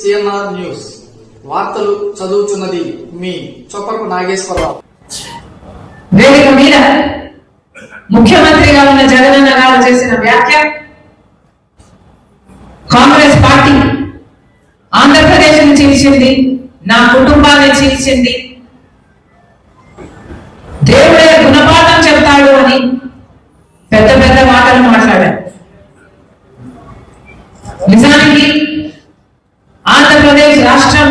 CNR news. వార్తలు చదువుతున్నది మీ చొప్పకు నాగేశ్వరరావు. వేదిక మీద ముఖ్యమంత్రిగా ఉన్న జగనన్న గారు చేసిన వ్యాఖ్య కాంగ్రెస్ పార్టీ ఆంధ్రప్రదేశ్ నుంచి ఇచ్చింది నా కుటుంబాన్ని చీల్చింది దేవుడే గుణపాఠం చెప్తాడు అని పెద్ద పెద్ద మాటలు మాట్లాడారు. నిజానికి ఆంధ్రప్రదేశ్ రాష్ట్రం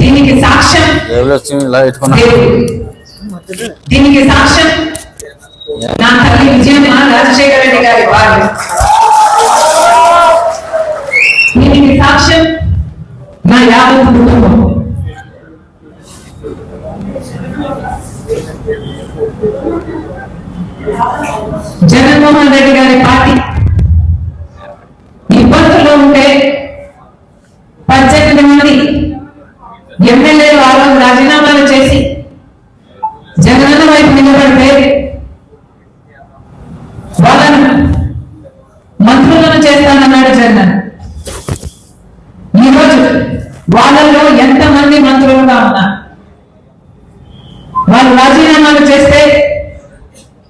దీనికి సాక్ష్యం ఎవరు వచ్చి ఇలా పెట్టుకున్నా. దేవుడు. దీనికి సాక్ష్యం నా తల్లి విజయమ్మ రాజశేఖర రెడ్డి గారి వారు దీనికి సాక్ష్యం నా యావత్ కుటుంబం. జగన్మోహన్ రెడ్డి గారి పార్టీ. చేస్తానన్నాడు ఈరోజు వాళ్ళలో ఎంతమంది మంత్రులుగా ఉన్నారు? వాళ్ళు రాజీనామాలు చేస్తే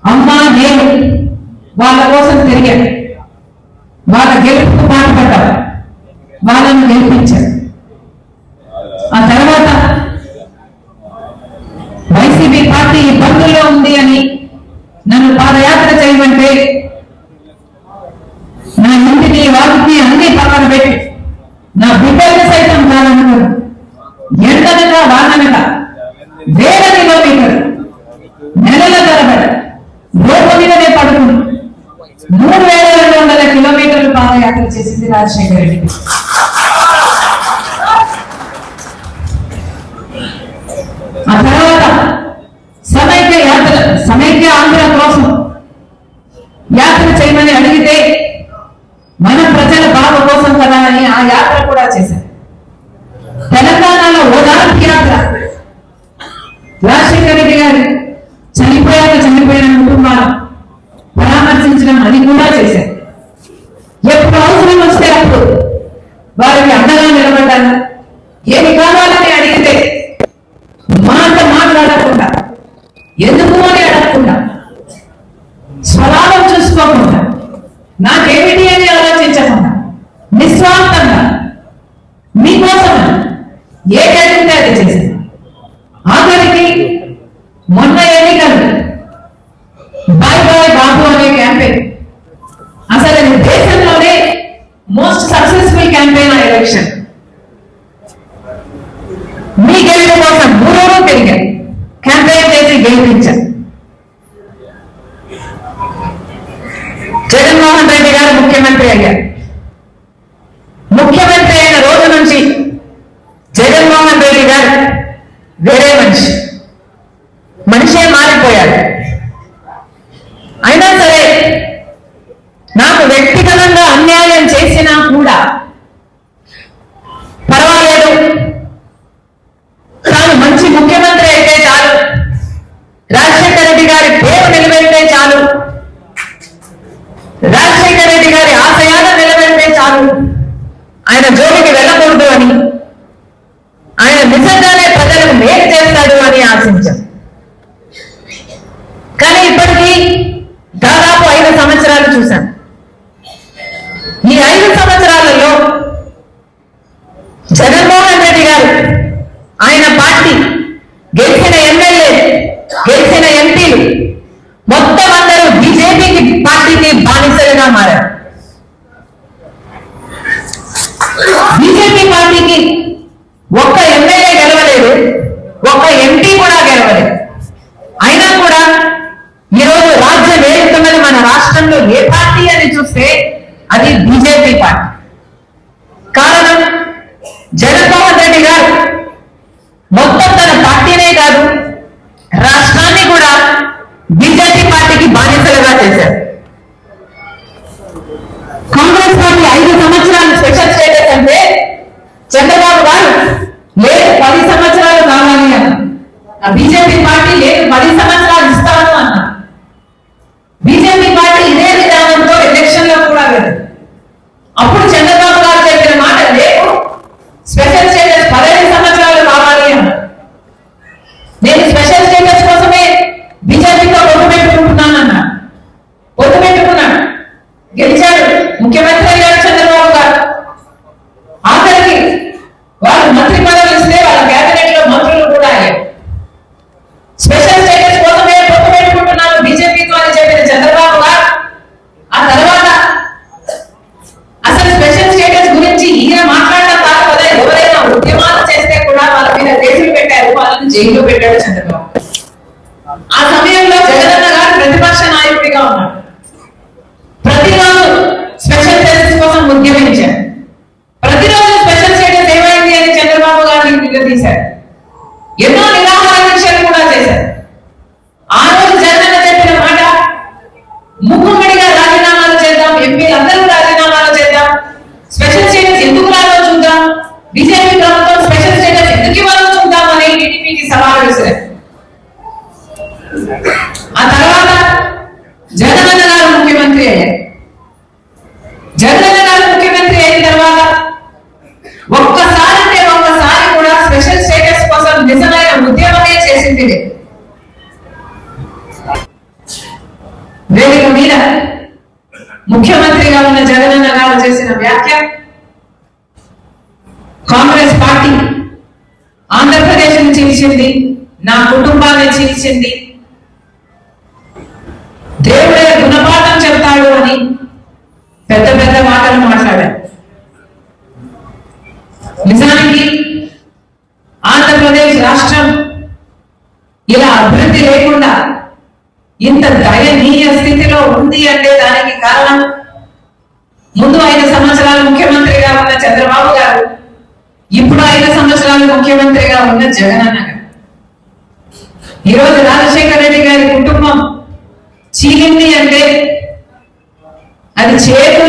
అమ్మా నేను వాళ్ళ కోసం తిరిగాను. వాళ్ళ గెలుపుకు పాటుపడ్డారు వాళ్ళను గెలిపించారు ఆ తర్వాత వైసీపీ పార్టీ ఇబ్బందుల్లో ఉంది అని నన్ను పాదయాత్ర చేయమంటే నా ఇంటిని వాటిని అన్ని పక్కన పెట్టి నా బిడ్డల్ని సైతం కాదన్నారు ఎండనగా వాననగా వేల కిలోమీటర్ నెలల తరబడి రోడ్డు మీదనే పడుతుంది మూడు వేల రెండు వందల కిలోమీటర్లు పాదయాత్ర చేసింది రాజశేఖర రెడ్డి. ఆ తర్వాత సమైక్య యాత్ర సమైక్య ఆంధ్ర కోసం యాత్ర చేయమని అడిగితే మన ప్రజల బాధ కోసం కదా అని ఆ యాత్ర చేశారు. తెలంగాణలో ఓదార్పు యాత్ర రాజశేఖర రెడ్డి గారు చనిపోయాక చనిపోయిన కుటుంబాలు పరామర్శించడం అది కూడా చేశారు. ఎప్పుడు అవసరం వస్తే అప్పుడు వారికి అండగా నిలబడ్డాను ఏమి కావాలని అడిగితే మాట మాట్లాడకుండా ఎందుకు అని అడగకుండా స్వలాభం చూసుకోకుండా నాకే ఏ అడిగితే అది చేసింది? ఆఖరికి మొన్న ఎన్నికలు. బాయ్ బాయ్ బాబు అనే క్యాంపెయిన్. అసలు దేశంలోనే మోస్ట్ సక్సెస్ఫుల్ క్యాంపెయిన్ ఆ ఎలక్షన్ మీ గెలుపు కోసం మూడోరూ పెరిగారు క్యాంపెయిన్ చేసి గెలిపించారు. జగన్మోహన్ రెడ్డి గారు ముఖ్యమంత్రి అయ్యారు ముఖ్యమంత్రి అయిన రోజు నుంచి జగన్మోహన్ రెడ్డి గారు వేరే మనిషి మనిషే మారిపోయాడు అయినా సరే నాకు వ్యక్తిగతంగా అన్యాయం చేసినా కూడా పర్వాలేదు తాను మంచి ముఖ్యమంత్రి అయితే చాలు రాజశేఖర రెడ్డి గారి పేరు నిలబెడితే చాలు రాజశేఖర రెడ్డి గారి ఆశయాలు నిలబెడితే చాలు ఆయన జోలికి వెళ్ళకూడదు అని. ఆయన నిజంగానే ప్రజలకు మేలు చేస్తాడు అని ఆశించాం. కానీ ఇప్పటికీ దాదాపు ఐదు సంవత్సరాలు చూశాం. ఈ ఐదు సంవత్సరాలలో జగన్మోహన్ రెడ్డి గారు ఆయన పార్టీ గెలిచిన బీజేపీ పార్టీకి ఒక్క ఎమ్మెల్యే గెలవలేదు ఒక్క ఎంపీ కూడా గెలవలేదు. అయినా కూడా ఈరోజు రాజ్యం ఏలుతున్నది మన రాష్ట్రంలో ఏ పార్టీ అని చూస్తే అది బీజేపీ పార్టీ. జైల్లో పెట్టాడు చంద్రబాబు. ఆ సమయంలో జగనన్న గారు ప్రతిపక్ష నాయకుడిగా ఉన్నాడు ముఖ్యమంత్రిగా ఉన్న జగనన్న గారు చేసిన వ్యాఖ్య. కాంగ్రెస్ పార్టీ ఆంధ్రప్రదేశ్ని చీల్చింది నా కుటుంబాన్ని చీల్చింది దేవుడే గుణపాఠం చెప్తాడు అని పెద్ద పెద్ద మాటలు మాట్లాడారు. నిజానికి ఆంధ్రప్రదేశ్ రాష్ట్రం ఇలా అభివృద్ధి లేకుండా ఇంత దయనీయ స్థితిలో ఉంది అంటే దానికి కారణం ముందు ఐదు సంవత్సరాలు ముఖ్యమంత్రిగా ఉన్న చంద్రబాబు గారు ఇప్పుడు ఐదు సంవత్సరాలు ముఖ్యమంత్రిగా ఉన్న జగనన్న గారు. ఈరోజు రాజశేఖర రెడ్డి గారి కుటుంబం చీలింది అంటే అది చేదు